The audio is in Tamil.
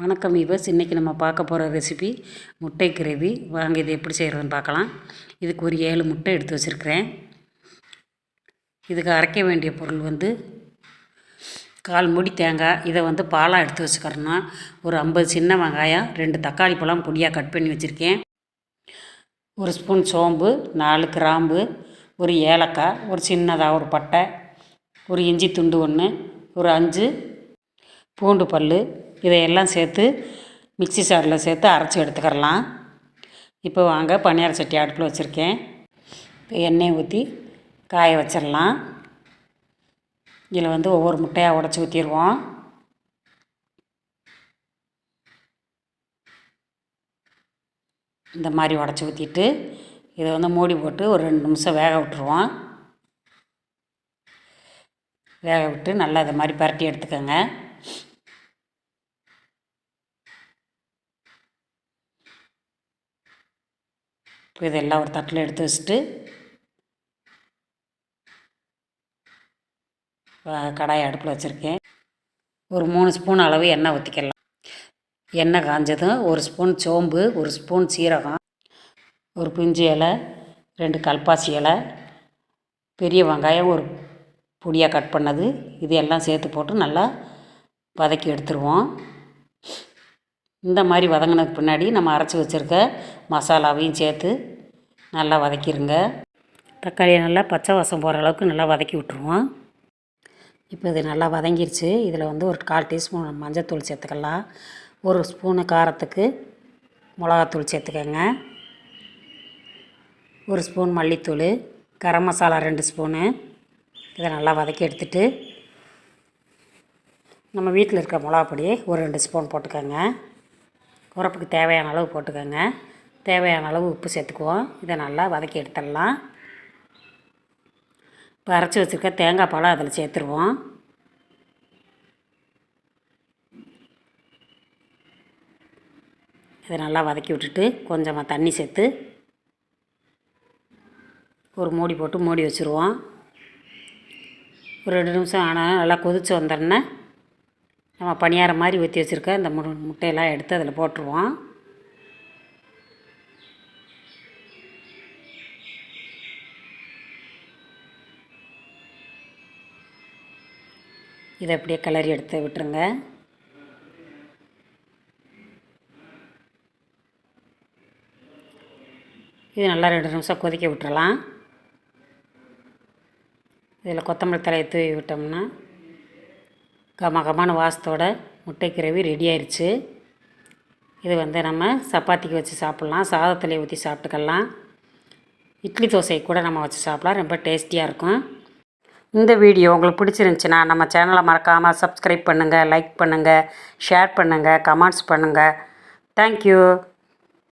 வணக்கம் இவஸ் இன்றைக்கி நம்ம பார்க்க போகிற ரெசிபி முட்டை கிரேவி. வாங்க இதை எப்படி செய்கிறதுன்னு பார்க்கலாம். இதுக்கு ஒரு ஏழு முட்டை எடுத்து வச்சுருக்கிறேன். இதுக்கு அரைக்க வேண்டிய பொருள் வந்து கால் மூடி தேங்காய். இதை வந்து பாலாக எடுத்து வச்சுக்கிறோன்னா ஒரு ஐம்பது சின்ன வெங்காயம் ரெண்டு தக்காளி பழம் பொடியாக கட் பண்ணி வச்சுருக்கேன். ஒரு ஸ்பூன் சோம்பு நாலு கிராம்பு ஒரு ஏலக்காய் ஒரு சின்னதாக ஒரு பட்டை ஒரு இஞ்சி துண்டு ஒன்று ஒரு அஞ்சு பூண்டு பல் இதையெல்லாம் சேர்த்து மிக்ஸி சாரில் சேர்த்து அரைச்சி எடுத்துக்கிறலாம். இப்போ வாங்க பணியார சட்டி அடுப்பில் வச்சுருக்கேன். இப்போ எண்ணெயை ஊற்றி காய வச்சிடலாம் இதில் வந்து ஒவ்வொரு முட்டையாக உடச்சி ஊற்றிடுவோம் இந்த மாதிரி உடச்சி ஊற்றிட்டு இதை வந்து மூடி போட்டு ஒரு ரெண்டு நிமிஷம் வேக விட்டுருவோம். வேக விட்டு நல்லா இதை மாதிரி பரட்டி எடுத்துக்கோங்க. இப்போ இதெல்லாம் ஒரு தட்டில் எடுத்து வச்சுட்டு கடாயை அடுப்பில் வச்சுருக்கேன். ஒரு மூணு ஸ்பூன் அளவு எண்ணெய் ஊற்றிக்கலாம் எண்ணெய் காஞ்சதும் ஒரு ஸ்பூன் சோம்பு ஒரு ஸ்பூன் சீரகம் ஒரு பிஞ்சு இலை ரெண்டு கல்பாசி இலை பெரிய வெங்காயம் ஒரு பொடியாக கட் பண்ணது இது எல்லாம் சேர்த்து போட்டு நல்லா வதக்கி எடுத்துருவோம். இந்த மாதிரி வதங்கினதுக்கு பின்னாடி நம்ம அரைச்சி வச்சுருக்க மசாலாவையும் சேர்த்து நல்லா வதக்கிடுங்க தக்காளியை நல்லா பச்சை வாசம் போகிற அளவுக்கு நல்லா வதக்கி விட்ருவோம் இப்போ இது நல்லா வதங்கிருச்சு. இதில் வந்து ஒரு கால் டீஸ்பூன் மஞ்சத்தூள் சேர்த்துக்கலாம். ஒரு ஸ்பூனு காரத்துக்கு மிளகாத்தூள் சேர்த்துக்கோங்க. ஒரு ஸ்பூன் மல்லித்தூள் கரம் மசாலா ரெண்டு ஸ்பூனு. இதை நல்லா வதக்கி எடுத்துட்டு நம்ம வீட்டில் இருக்க மிளகா ஒரு ரெண்டு ஸ்பூன் போட்டுக்கோங்க. உரப்புக்கு தேவையான அளவு போட்டுக்கோங்க. தேவையான அளவு உப்பு சேர்த்துக்குவோம். இதை நல்லா வதக்கி எடுத்துடலாம். இப்போ அரைச்சி வச்சுருக்க தேங்காய் பாலை அதில் சேர்த்துருவோம். இதை நல்லா வதக்கி விட்டுட்டு கொஞ்சமாக தண்ணி சேர்த்து ஒரு மூடி போட்டு மூடி வச்சுருவோம். ஒரு ரெண்டு நிமிஷம் ஆனால் நல்லா கொதித்து வந்தோடனே நம்ம பணியாரம் மாதிரி ஊற்றி வச்சுருக்க இந்த மு முட்டையெல்லாம் எடுத்து அதில் போட்டுருவோம். இதை அப்படியே கிளறி எடுத்து விட்டுருங்க. இது நல்லா ரெண்டு நிமிஷம் கொதிக்க விட்டுறலாம். இதில் கொத்தமல்லி தலையை தூவி விட்டோம்னா கம கமான வாசத்தோட முட்டை கிரவி ரெடி ஆயிடுச்சு இது வந்து நம்ம சப்பாத்திக்கு வச்சு சாப்பிட்லாம். சாதத்தில் ஊற்றி சாப்பிட்டுக்கலாம். இட்லி தோசை கூட நம்ம வச்சு சாப்பிட்லாம். ரொம்ப டேஸ்டியாக இருக்கும். இந்த வீடியோ உங்களுக்கு பிடிச்சிருந்துச்சின்னா நம்ம சேனலை மறக்காமல் சப்ஸ்கிரைப் பண்ணுங்கள் லைக் பண்ணுங்கள் ஷேர் பண்ணுங்கள் கமெண்ட்ஸ் பண்ணுங்கள் தேங்க்யூ